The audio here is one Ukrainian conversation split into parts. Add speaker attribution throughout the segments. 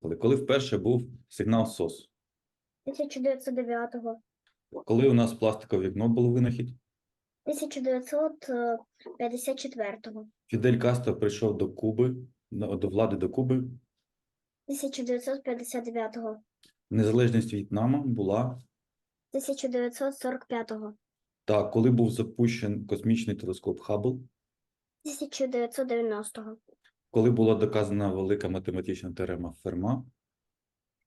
Speaker 1: Коли вперше був сигнал СОС?
Speaker 2: 1909,
Speaker 1: Коли у нас пластикове вікно було винахід?
Speaker 2: 1954,
Speaker 1: Фідель Кастро прийшов до Куби, до влади до Куби.
Speaker 2: 1959,
Speaker 1: Незалежність В'єтнаму була.
Speaker 2: 1945,
Speaker 1: Так, коли був запущений космічний телескоп Хаббл,
Speaker 2: 1990,
Speaker 1: коли була доказана велика математична теорема Ферма,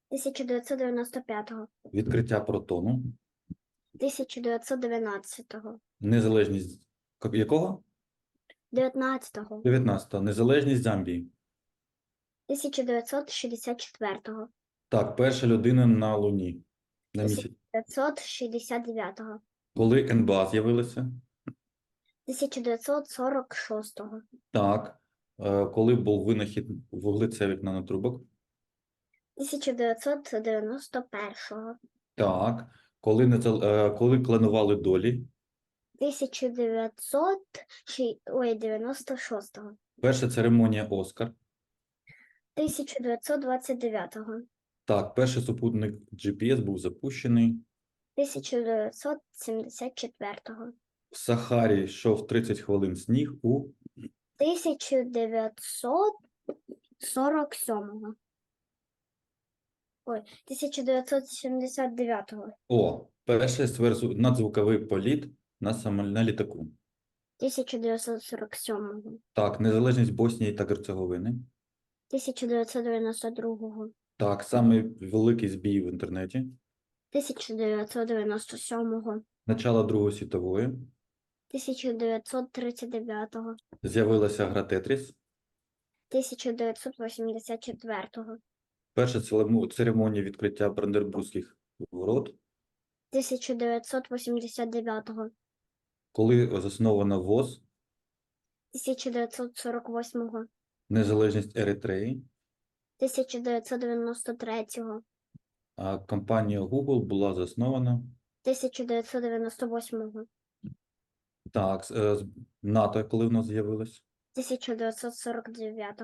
Speaker 2: 1995,
Speaker 1: відкриття протону,
Speaker 2: 1919,
Speaker 1: незалежність якого?
Speaker 2: 19,
Speaker 1: 19. Незалежність Замбії.
Speaker 2: 1964,
Speaker 1: Так, перша людина на Луні. На
Speaker 2: Десять.
Speaker 1: місяці.
Speaker 2: 1969,
Speaker 1: Коли НБА з'явилася?
Speaker 2: 1946,
Speaker 1: Так. Е, Коли був винахід вуглецевих нанотрубок?
Speaker 2: 1991-го.
Speaker 1: Так. Коли, незал- е, коли клонували долі?
Speaker 2: 1900, ші- ой, 96,
Speaker 1: Перша церемонія Оскар.
Speaker 2: 1929-го.
Speaker 1: Так, перший супутник GPS був запущений.
Speaker 2: 1974-го.
Speaker 1: В Сахарі йшов 30 хвилин сніг у
Speaker 2: 1947. Ой, 1979,
Speaker 1: О, перший сверхзу- надзвуковий політ на самолі на літаку.
Speaker 2: 1947,
Speaker 1: Так, незалежність Боснії та Герцеговини.
Speaker 2: 1992,
Speaker 1: Так, самий великий збій в інтернеті.
Speaker 2: 1997,
Speaker 1: Начало Другої світової.
Speaker 2: 1939,
Speaker 1: З'явилася гра Тетріс.
Speaker 2: 1984,
Speaker 1: Перша целему- церемонія відкриття Брандербурзьких ворот.
Speaker 2: 1989,
Speaker 1: Коли заснована ВОЗ,
Speaker 2: 1948,
Speaker 1: незалежність Еритреї.
Speaker 2: 1993,
Speaker 1: А компанія Google була заснована.
Speaker 2: 1998,
Speaker 1: Так, з- е, з- НАТО, коли в нас з'явилось.
Speaker 2: 1949,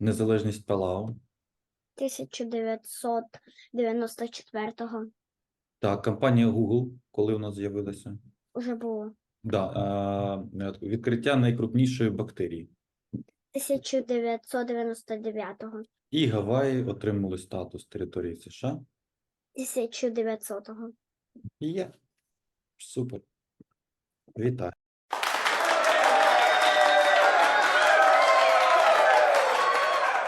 Speaker 1: Незалежність Палау.
Speaker 2: 1994
Speaker 1: Так, компанія Google, коли у нас з'явилася.
Speaker 2: уже було.
Speaker 1: Да, а, е, відкриття найкрупнішої бактерії.
Speaker 2: 1999,
Speaker 1: І Гаваї отримали статус території США.
Speaker 2: 1900.
Speaker 1: І є. Супер. evitar.